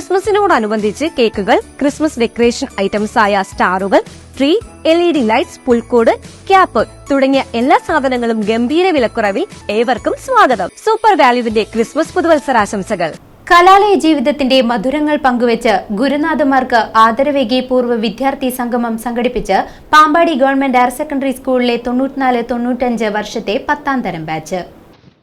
ക്രിസ്മസിനോടനുബന്ധിച്ച് കേക്കുകൾ Christmas decoration items ആയ സ്റ്റാറുകൾ tree L E D lights പുൽക്കൂട് ക്യാപ്പ് തുടങ്ങിയ എല്ലാ സാധനങ്ങളും ഗംഭീര വിലക്കുറവിൽ ഏവർക്കും സ്വാഗതം. സൂപ്പർ വാല്യുവിന്റെ ക്രിസ്മസ് പുതുവത്സരാശംസകൾ. കലാലയ ജീവിതത്തിന്റെ മധുരങ്ങൾ പങ്കുവച്ച് ഗുരുനാഥന്മാർക്ക് ആദരവേകി പൂർവ വിദ്യാർത്ഥി സംഗമം സംഘടിപ്പിച്ച് പാമ്പാടി ഗവൺമെന്റ് ഹയർ സെക്കൻഡറി സ്കൂളിലെ തൊണ്ണൂറ്റിനാല് തൊണ്ണൂറ്റഞ്ച് വർഷത്തെ പത്താം തരം ബാച്ച്.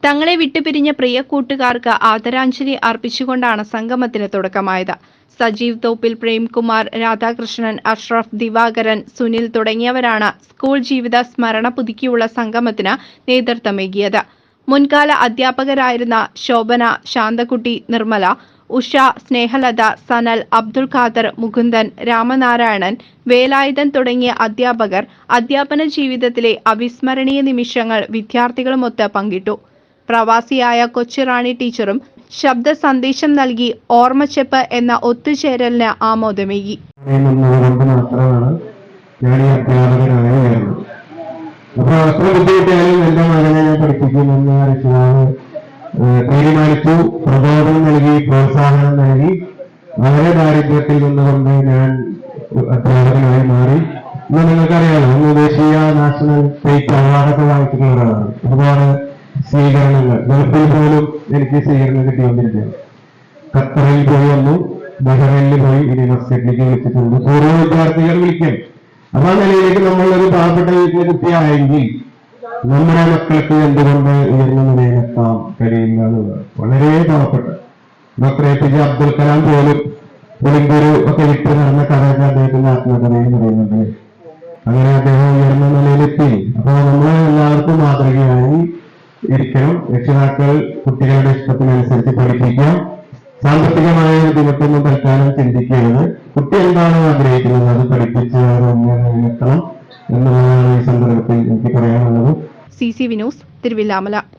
തങ്ങളെ വിട്ടുപിരിഞ്ഞ പ്രിയ കൂട്ടുകാർക്ക് ആദരാഞ്ജലി അർപ്പിച്ചുകൊണ്ടാണ് സംഗമത്തിന് തുടക്കമായത്. സജീവ് തോപ്പിൽ പ്രേംകുമാർ രാധാകൃഷ്ണൻ അഷ്റഫ് ദിവാകരൻ സുനിൽ തുടങ്ങിയവരാണ് സ്കൂൾ ജീവിത സ്മരണ പുതുക്കിയുള്ള സംഗമത്തിന് നേതൃത്വമേകിയത്. മുൻകാല അധ്യാപകരായിരുന്ന ശോഭന ശാന്തകുട്ടി നിർമ്മല ഉഷ സ്നേഹലത സനൽ അബ്ദുൾ ഖാദർ മുകുന്ദൻ രാമനാരായണൻ വേലായുധൻ തുടങ്ങിയ അധ്യാപകർ അധ്യാപന ജീവിതത്തിലെ അവിസ്മരണീയ നിമിഷങ്ങൾ വിദ്യാർത്ഥികളുമൊത്ത് പങ്കിട്ടു. പ്രവാസിയായ കൊച്ചുറാണി ടീച്ചറും ശബ്ദ സന്ദേശം നൽകി ഓർമ്മച്ചെപ്പ് എന്ന ഒത്തുചേരലിന് ആമോദമേകി. ഞാൻ ഈ അധ്യാപകനായി ഞാൻ പഠിപ്പിക്കുമെന്ന് രക്ഷിതാവ് തീരുമാനിച്ചു. പ്രബോധനം നൽകി പ്രോത്സാഹനം നൽകി. വളരെ ദാരിദ്ര്യത്തിൽ നിന്നുകൊണ്ട് ഞാൻ അധ്യാപകനായി മാറി. ഇന്ന് നിങ്ങൾക്കറിയാമോ ഇന്ന് ദേശീയ നാഷണൽ സ്റ്റേറ്റ് അവാർഡൊക്കെ വാങ്ങിക്കുന്ന ഒരുപാട് സ്വീകരണങ്ങൾ. ഗൾഫിൽ പോലും എനിക്ക് സ്വീകരണം കിട്ടിക്കൊണ്ടിരിക്കുകയാണ് ഖത്തറിൽ പോയി വന്നു. ബഹ്റൈനിൽ പോയി മസ്കറ്റിലേക്ക് വിളിച്ചിട്ടുണ്ട്. പൂർവ വിദ്യാർത്ഥികൾ വിളിക്കും. ആ നിലയിലേക്ക് നമ്മൾ ഒരു പാവപ്പെട്ട വീട്ടിലെ കുട്ടിയായെങ്കിൽ നമ്മുടെ മക്കൾക്ക് എന്തുകൊണ്ട് ഉയർന്ന നിലയിലെത്താൻ കഴിയില്ല വളരെ പാവപ്പെട്ട doctor A P J Abdul Kalam പോലും പുളിങ്കൂര് ഒക്കെ വിട്ട് നടന്ന കഥയൊക്കെ അദ്ദേഹത്തിന്റെ ആത്മകഥയിൽ പറയുന്നുണ്ട്. അങ്ങനെ അദ്ദേഹം ഉയർന്ന നിലയിലെത്തി. അപ്പൊ നമ്മൾ എല്ലാവർക്കും മാതൃകയായി ഇരിക്കണം രക്ഷിതാക്കൾ കുട്ടികളുടെ ഇഷ്ടത്തിനനുസരിച്ച് പഠിപ്പിക്കാം. സാമ്പത്തികമായ ബുദ്ധിമുട്ടൊന്നും തൽക്കാലം ചിന്തിക്കരുത്. കുട്ടി എന്താണോ ആഗ്രഹിക്കുന്നത് അത് പഠിപ്പിച്ച് മുന്നേറണം എന്നുള്ളതാണ് ഈ സന്ദർഭത്തിൽ എനിക്ക് പറയാനുള്ളത്. C C Vinos Thiruvilwamala